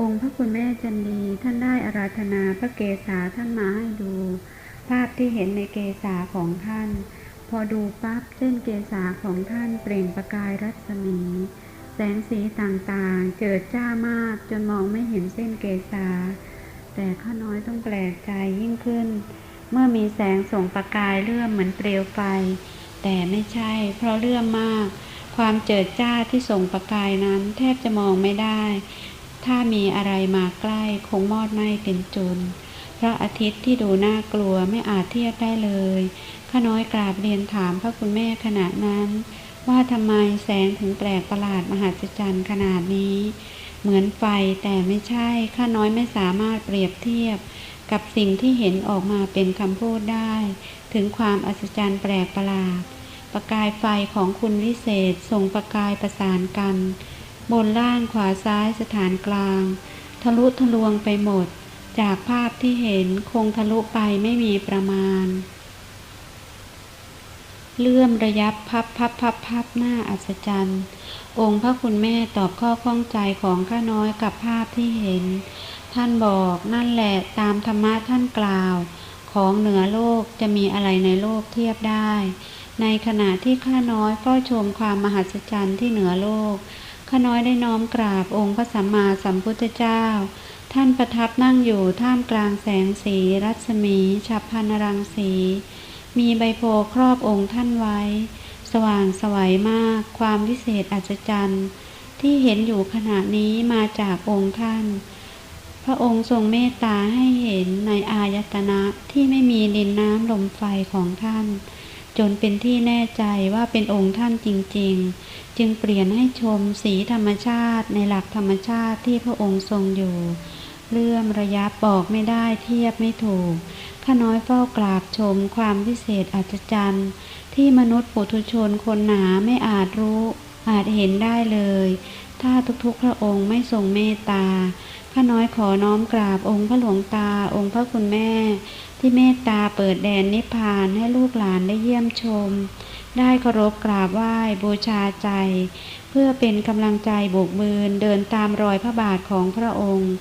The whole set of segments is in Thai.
องค์พระคุณแม่จันดีท่านได้อาราธนาพระเกศาท่านมาให้ดู ภาพที่เห็นในเกศาของท่าน พอดูปั๊บเส้นเกศาของท่านเปล่งประกายรัศมี แสงสีต่างๆ เจิดจ้ามากจนมองไม่เห็นเส้นเกศาแต่ข้าน้อยต้องแปลกใจยิ่งขึ้น เมื่อมีแสงส่งประกายเลื่อมเหมือนเปลวไฟ แต่ไม่ใช่เพราะเลื่อมมาก ความเจิดจ้าที่ส่งประกายนั้นแทบจะมองไม่ได้ ถ้ามีอะไรมาใกล้คงมอดไหม้เป็นจุนพระอาทิตย์ที่ดูน่ากลัวไม่อาจเทียบได้เลยข้าน้อยกราบเรียนถามพระคุณแม่ขณะนั้น ว่าทำไมแสงถึงแปลกประหลาดมหัศจรรย์ขนาดนี้ เหมือนไฟแต่ไม่ใช่ข้าน้อยไม่สามารถเปรียบเทียบ กับสิ่งที่เห็นออกมาเป็นคำพูดได้ ถึงความอัศจรรย์แปลกประหลาด ประกายไฟของคุณวิเศษส่งประกายประสานกัน บนล่างขวาซ้ายสถานกลาง ทะลุทะลวงไปหมด จากภาพที่เห็นคงทะลุไปไม่มีประมาณ เลื่อมระยับพับพับพับพับหน้าอัศจรรย์ องค์พระคุณแม่ตอบข้อข้องใจของข้าน้อยกับภาพที่เห็น ท่านบอกนั่นแหละตามธรรมะท่านกล่าว ของเหนือโลกจะมีอะไรในโลกเทียบได้ในขณะที่ข้าน้อยเฝ้าชมความมหัศจรรย์ที่เหนือโลก ข้าน้อยได้น้อมกราบองค์พระสัมมาสัมพุทธเจ้า ท่านประทับนั่งอยู่ท่ามกลางแสงสีรัศมีฉับพันรังสี มีใบโพครอบองค์ท่านไว้ สว่างสวัยมาก ความวิเศษอัศจรรย์ ที่เห็นอยู่ขณะนี้มาจากองค์ท่าน พระองค์ทรงเมตตาให้เห็นในอายตนะที่ไม่มีดินน้ำลมไฟของท่าน จนเป็นที่แน่ใจว่าเป็นองค์ท่านจริง ๆ จึงเปลี่ยนให้ชมสีธรรมชาติในหลักธรรมชาติที่พระองค์ทรงอยู่ เลื่อมระยับอกไม่ได้เทียบไม่ถูก ข้าน้อยเฝ้ากราบชมความวิเศษอัศจรรย์ ที่มนุษย์ปุถุชนคนหนาไม่อาจรู้ อาจเห็นได้เลย ถ้าทุกๆพระองค์ไม่ทรงเมตตาข้าน้อยขอน้อมกราบองค์พระหลวงตาองค์พระคุณแม่ ที่เมตตาเปิดแดนนิพพานให้ลูกหลานได้เยี่ยมชม ได้เคารพกราบไหว้บูชาใจ เพื่อเป็นกำลังใจบุกบืนเดินตามรอยพระบาทของพระองค์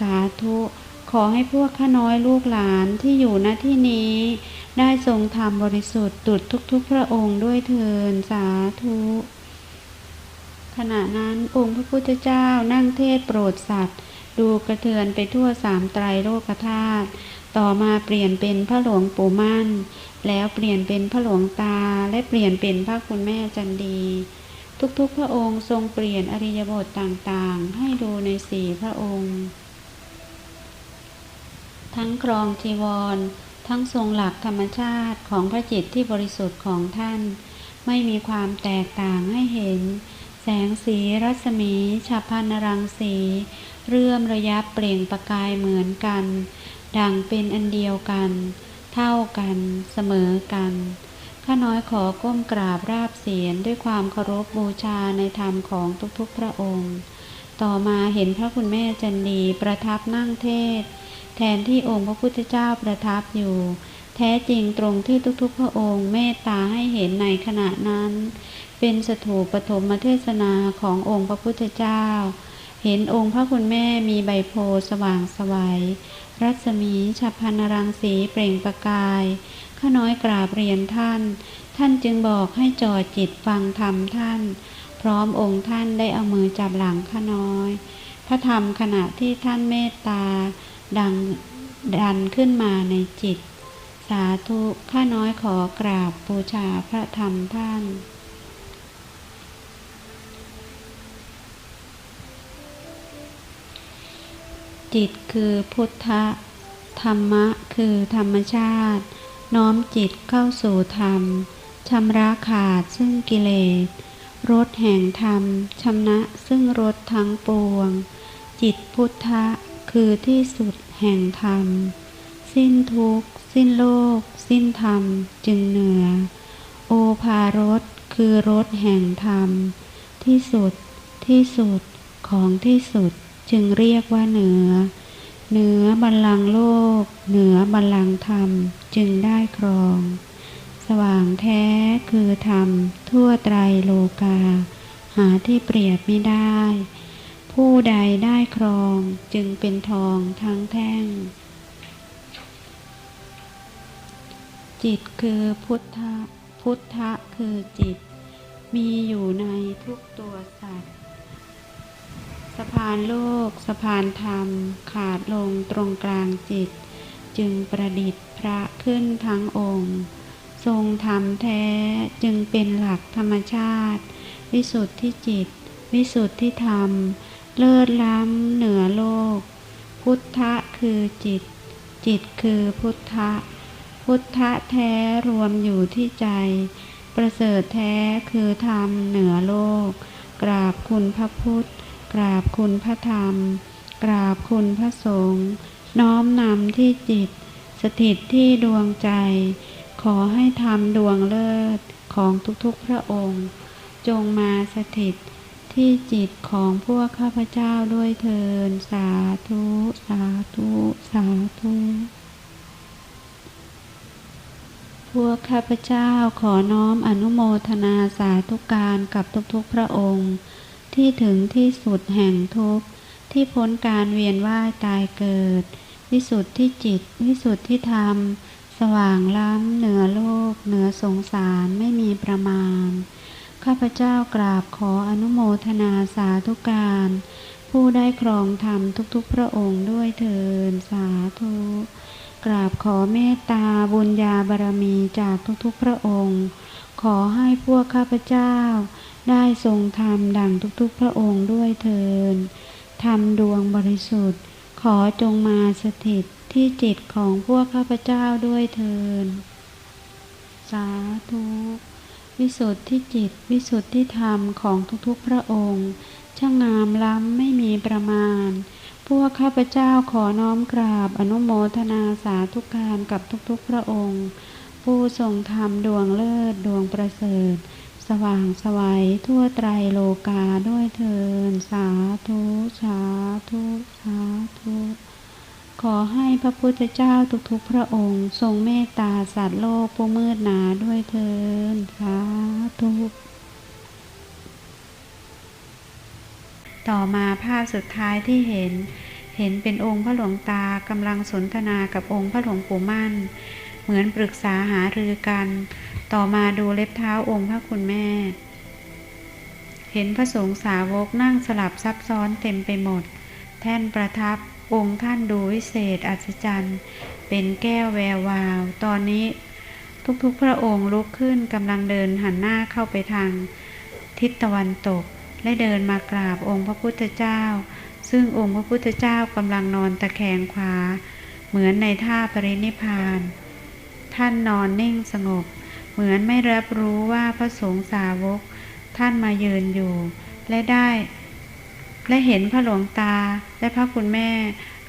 สาธุขอให้พวกข้าน้อยลูกหลานที่อยู่ณที่นี้ ได้ทรงธรรมบริสุทธิ์ดุจทุกๆ พระองค์ด้วยเถินสาธุขณะนั้นองค์พระพุทธเจ้านั่งเทศโปรดสัตว์ ดูกระเทือนไปทั่วสามไตรโลกธาตุต่อมาเปลี่ยนเป็นพระหลวงปู่มั่น แล้วเปลี่ยนเป็นพระหลวงตาและเปลี่ยนเป็นพระคุณแม่จันดี ทุกๆพระองค์ทรงเปลี่ยนอริยบทต่างๆ ให้ดูในสี่พระองค์ ทั้งครองจีวร ทั้งทรงหลักธรรมชาติของพระจิตที่บริสุทธิ์ของท่าน ไม่มีความแตกต่างให้เห็น แสงสีรัศมีฉับพันรังสี เรื่อมระยับเปล่งประกายเหมือนกัน ดังเป็นอันเดียวกัน เท่ากันเสมอกัน ข้าน้อยขอก้มกราบราบเสียรด้วยความเคารพบบูชาในธรรมของทุกๆพระองค์ ต่อมาเห็นพระคุณแม่จันดีประทับนั่งเทศ แทนที่องค์พระพุทธเจ้าประทับอยู่ แท้จริงตรงที่ทุกๆ พระองค์เมตตาให้เห็นในขณะนั้น เป็นสถูปปฐมเทศนาขององค์พระพุทธเจ้า เห็นองค์พระคุณแม่มีใบโพสว่างสวัย รัศมีฉับพันนรังสีเปล่งประกาย ข้าน้อยกราบเรียนท่าน ท่านจึงบอกให้จอดจิตฟังธรรมท่าน พร้อมองค์ท่านได้เอามือจับหลังข้าน้อย พระธรรมขณะที่ท่านเมตตา ดังดันขึ้นมาในจิต สาธุข้าน้อยขอกราบบูชาพระธรรมท่าน จิตคือพุทธะ ธรรมะคือธรรมชาติ น้อมจิตเข้าสู่ธรรมชำระขาดซึ่งกิเลสรถแห่งธรรมชำนะซึ่งรถทั้งปวง จิตพุทธะคือที่สุดแห่งธรรม สิ้นทุกข์ สิ้นโลก สิ้นธรรมจึงเหนือ โอภารสคือรถแห่งธรรม ที่สุดที่สุดของที่สุด จึงเรียกว่าเหนือ เหนือบัลลังก์โลก เหนือบัลลังก์ธรรมจึงได้ครอง สว่างแท้คือธรรม ทั่วไตรโลกา หาที่เปรียบไม่ได้ ผู้ใดได้ครองจึงเป็นทองทั้งแท่ง จิตคือพุทธพุทธะคือจิต มีอยู่ในทุกตัวสัตว์ะพานโลกสะพานธรรม ขาดลงตรงกลางจิต จึงประดิษฐ์พระขึ้นทั้งองค์ ทรงธรรมแท้จึงเป็นหลักธรรมชาติ วิสุทธิจิต วิสุทธิธรรม เลิศล้ำเหนือโลก พุทธะคือจิต จิตคือพุทธะ พุทธะแท้รวมอยู่ที่ใจ ประเสริฐแท้คือธรรมเหนือโลก กราบคุณพระพุทธ กราบคุณพระธรรม กราบคุณพระสงฆ์น้อมนำที่จิต สถิตที่ดวงใจ ขอให้ทำดวงเลิศของทุกๆพระองค์ จงมาสถิตที่จิตของพวกข้าพเจ้าด้วยเทินสาธุ สาธุ สาธุ พวกข้าพเจ้าขอน้อมอนุโมทนาสาธุการกับทุกๆพระองค์ ที่ถึงที่สุดแห่งทุกข์ที่พ้นการเวียนว่ายตายเกิด วิสุทธิจิต วิสุทธิธรรม สว่างล้ำเหนือโลก เหนือสงสารไม่มีประมาณ ข้าพเจ้ากราบขออนุโมทนาสาธุการ ผู้ได้ครองธรรมทุกๆ พระองค์ด้วยเถินสาธุ กราบขอเมตตาบุญญาบารมีจากทุกๆ พระองค์ ขอให้พวกข้าพเจ้า ได้ทรงธรรมดังทุกๆพระองค์ด้วยเถินธรรมดวงบริสุทธิ์ ขอจงมาสถิตที่จิตของพวกข้าพเจ้าด้วยเถินสาธุวิสุทธิจิต วิสุทธิธรรมของทุกๆพระองค์ ช่างงามล้ำไม่มีประมาณ พวกข้าพเจ้าขอน้อมกราบอนุโมทนาสาธุการกับทุกๆพระองค์ ผู้ทรงธรรมดวงเลิศดวงประเสริฐ สว่างสวัยทั่วไตรโลกาด้วยเทินสาธุสาธุสาธุขอให้พระพุทธเจ้าทุกๆพระองค์ ทรงเมตตาสัตว์โลกผู้มืดหนาด้วยเทินสาธุต่อมาภาพสุดท้ายที่เห็น เห็นเป็นองค์พระหลวงตากำลังสนทนากับองค์พระหลวงปู่มั่น เหมือนปรึกษาหารือกัน ต่อมาดูเล็บเท้าองค์พระคุณแม่ เห็นพระสงฆ์สาวกนั่งสลับซับซ้อนเต็มไปหมด แท่นประทับองค์ท่านดูวิเศษอัศจรรย์ เป็นแก้วแวววาว ตอนนี้ทุกๆพระองค์ลุกขึ้นกำลังเดินหันหน้าเข้าไปทาง ทิศตะวันตก และเดินมากราบองค์พระพุทธเจ้า ซึ่งองค์พระพุทธเจ้ากำลังนอนตะแคงขวา เหมือนในท่าปรินิพพาน ท่านนอนนิ่งสงบ เหมือนไม่รับรู้ว่าพระสงฆ์สาวก ท่านมายืนอยู่ และได้ และเห็นพระหลวงตาและพระคุณแม่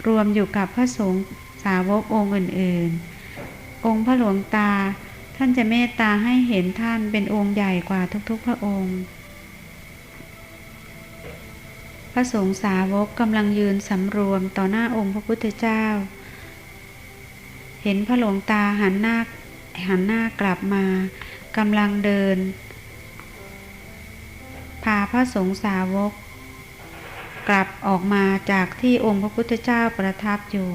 รวมอยู่กับพระสงฆ์สาวกองค์อื่นๆ องค์พระหลวงตาท่านจะเมตตาให้เห็นท่านเป็นองค์ใหญ่กว่าทุกๆ พระองค์พระสงฆ์สาวกกำลังยืนสำรวมต่อหน้าองค์พระพุทธเจ้า เห็นพระหลวงตาหันหน้าหันหน้ากลับมากำลังเดิน พาพระสงฆ์สาวก กลับออกมาจากที่องค์พระพุทธเจ้าประทับอยู่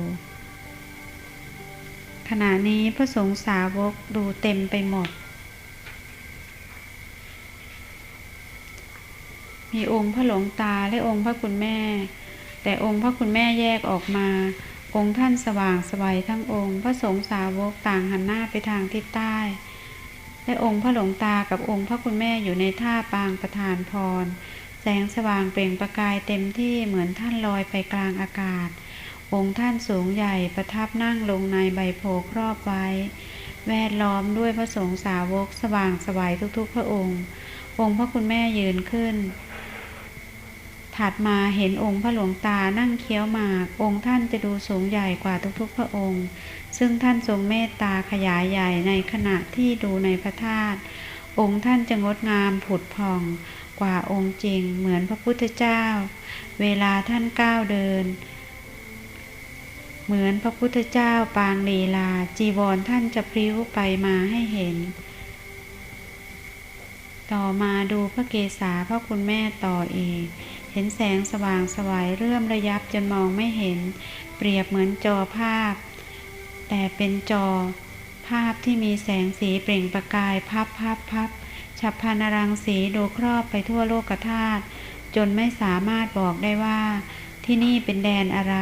ขณะนี้พระสงฆ์สาวกดูเต็มไปหมด มีองค์พระหลวงตาและองค์พระคุณแม่ แต่องค์พระคุณแม่แยกออกมา องค์ท่านสว่างสวัยทั้งองค์ พระสงฆ์สาวกต่างหันหน้าไปทางทิศใต้ และองค์พระหลวงตากับองค์พระคุณแม่อยู่ในท่าปางประธานพร แสงสว่างเปล่งประกายเต็มที่เหมือนท่านลอยไปกลางอากาศ องค์ท่านสูงใหญ่ประทับนั่งลงในใบโพครอบไว้ แวดล้อมด้วยพระสงฆ์สาวกสว่างสวัยทุกๆ พระองค์ องค์พระคุณแม่ยืนขึ้น ถัดมาเห็นองค์พระหลวงตานั่งเคี้ยวหมาก องค์ท่านจะดูสูงใหญ่กว่าทุกๆ พระองค์ ซึ่งท่านทรงเมตตาขยายใหญ่ในขณะที่ดูในพระธาตุองค์ท่านจะงดงามผุดผ่องกว่าองค์จริงเหมือนพระพุทธเจ้า เวลาท่านก้าวเดิน เหมือนพระพุทธเจ้าปางลีลา จีวรท่านจะพริ้วไปมาให้เห็น ต่อมาดูพระเกศาพระคุณแม่ต่อเอีก เห็นแสงสว่างสวายเรื่มระยับจนมองไม่เห็น เปรียบเหมือนจอภาพ แต่เป็นจอ ภาพที่มีแสงสีเปล่งประกายพับพับพับฉับพลันรังสีดูครอบไปทั่วโลกธาตุจนไม่สามารถบอกได้ว่า ที่นี่เป็นแดนอะไร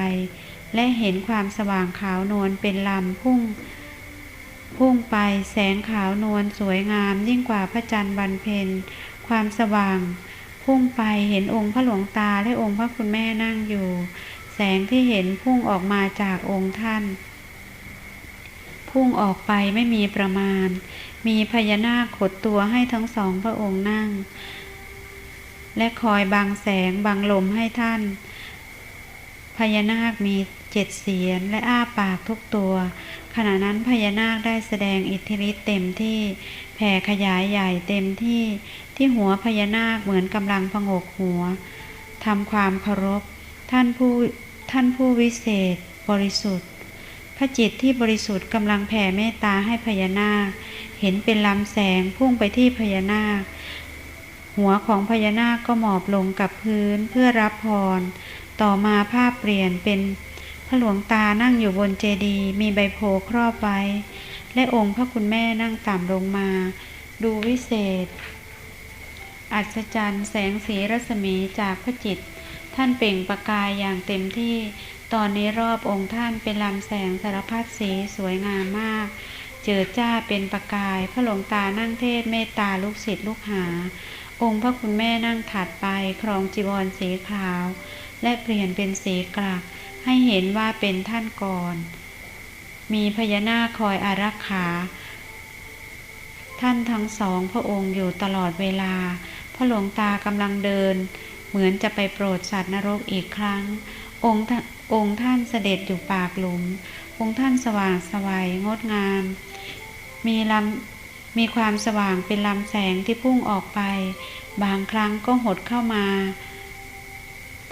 และเห็นความสว่างขาวนวลเป็นลำพุ่ง พุ่งไปแสงขาวนวลสวยงามยิ่งกว่าพระจันทร์วันเพ็ญความสว่าง พุ่งไปเห็นองค์พระหลวงตาและองค์พระคุณแม่นั่งอยู่ แสงที่เห็นพุ่งออกมาจากองค์ท่าน พุ่งออกไปไม่มีประมาณ มีพญานาคขดตัวให้ทั้งสองพระองค์นั่ง และคอยบังแสงบังลมให้ท่าน พญานาคมีเจ็ดเสียนและอ้าปากทุกตัว ขณะนั้นพญานาคได้แสดงอิทธิฤทธิ์เต็มที่แผ่ขยายใหญ่เต็มที่ ที่หัวพญานาคเหมือนกำลังพงกหัวทำความเคารพ ท่านผู้ท่านผู้วิเศษ บริสุทธิ์ พระจิตที่บริสุทธิ์กำลังแผ่เมตตาให้พญานาค เห็นเป็นลำแสงพุ่งไปที่พญานาค หัวของพญานาคก็หมอบลงกับพื้นเพื่อรับพร ต่อมาภาพเปลี่ยนเป็นพระหลวงตานั่งอยู่บนเจดีย์มีใบโพครอบไว้ และองค์พระคุณแม่นั่งต่ำลงมา ดูวิเศษ อัศจรรย์แสงสีรัศมีจากพระจิต ท่านเปล่งประกายอย่างเต็มที่ ตอนนี้รอบองค์ท่านเป็นลำแสงสารพัดสีสวยงามมาก เจิดจ้าเป็นประกาย พระหลวงตานั่งเทศเมตตาลูกศิษย์ลูกหา องค์พระคุณแม่นั่งถัดไปครองจีวรสีขาว และเปลี่ยนเป็นสีกรัก ให้เห็นว่าเป็นท่านก่อน มีพญานาคคอยอารักขาท่านทั้งสองพระองค์อยู่ตลอดเวลา พระหลวงตากำลังเดิน เหมือนจะไปโปรดสัตว์นรกอีกครั้ง องค์องค์ท่านเสด็จอยู่ปากหลุม องค์ท่านสว่างสวัยงดงาม มีลำมีความสว่างเป็นลำแสงที่พุ่งออกไป บางครั้งก็หดเข้ามา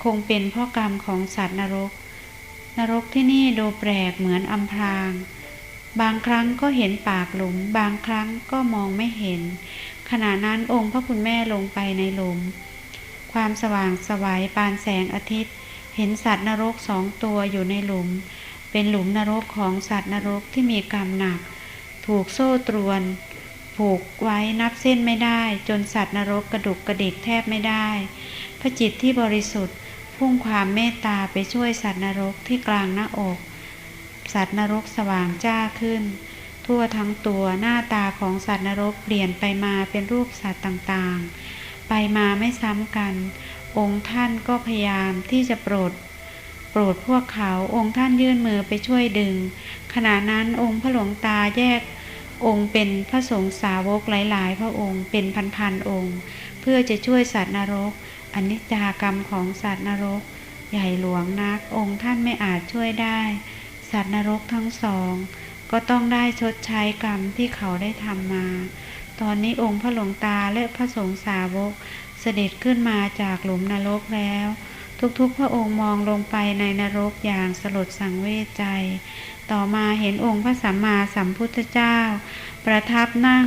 คงเป็นเพ่อกรรมของสัตว์นรก นรกที่นี่ดูแปลกเหมือนอำพราง บางครั้งก็เห็นปากหลุม บางครั้งก็มองไม่เห็น ขณะนั้นองค์พระคุณแม่ลงไปในหลุม ความสว่างสวัยปานแสงอาทิตย์ เห็นสัตว์นรกสองตัวอยู่ในหลุม เป็นหลุมนรกของสัตว์นรกที่มีกรรมหนัก ถูกโซ่ตรวน ผูกไว้นับเส้นไม่ได้ จนสัตว์นรกกระดุกกระดิกแทบไม่ได้ พระจิตที่บริสุทธิ์ พุ่งความเมตตาไปช่วยสัตว์นรกที่กลางหน้าอก สัตว์นรกสว่างจ้าขึ้น ทั่วทั้งตัวหน้าตาของสัตว์นรกเปลี่ยนไปมาเป็นรูปสัตว์ต่างๆ ไปมาไม่ซ้ำกัน องค์ท่านก็พยายามที่จะโปรด โปรดพวกเขาองค์ท่านยื่นมือไปช่วยดึง ขณะนั้นองค์พระหลวงตาแยกองค์เป็นพระสงฆ์สาวกหลาย ๆ พระองค์เป็นพันๆองค์ เพื่อจะช่วยสัตว์นรกอนิจจากรรมของสัตว์นรก ใหญ่หลวงนักองค์ท่านไม่อาจช่วยได้ สัตว์นรกทั้งสอง ก็ต้องได้ชดใช้กรรมที่เขาได้ทำมา ตอนนี้องค์พระหลวงตาและพระสงฆ์สาวกเสด็จขึ้นมาจากหลุมนรกแล้ว ทุกๆ พระองค์มองลงไปในนรกอย่างสลดสังเวชใจ ต่อมาเห็นองค์พระสัมมาสัมพุทธเจ้า ประทับนั่ง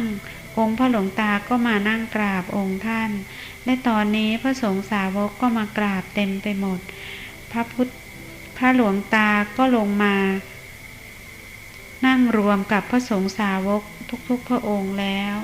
องค์พระหลวงตาก็มานั่งกราบองค์ท่าน และตอนนี้พระสงฆ์สาวกก็มากราบเต็มไปหมด พระพุทธพระหลวงตาก็ลงมา นั่งรวมกับพระสงฆ์สาวกทุกๆพระองค์แล้ว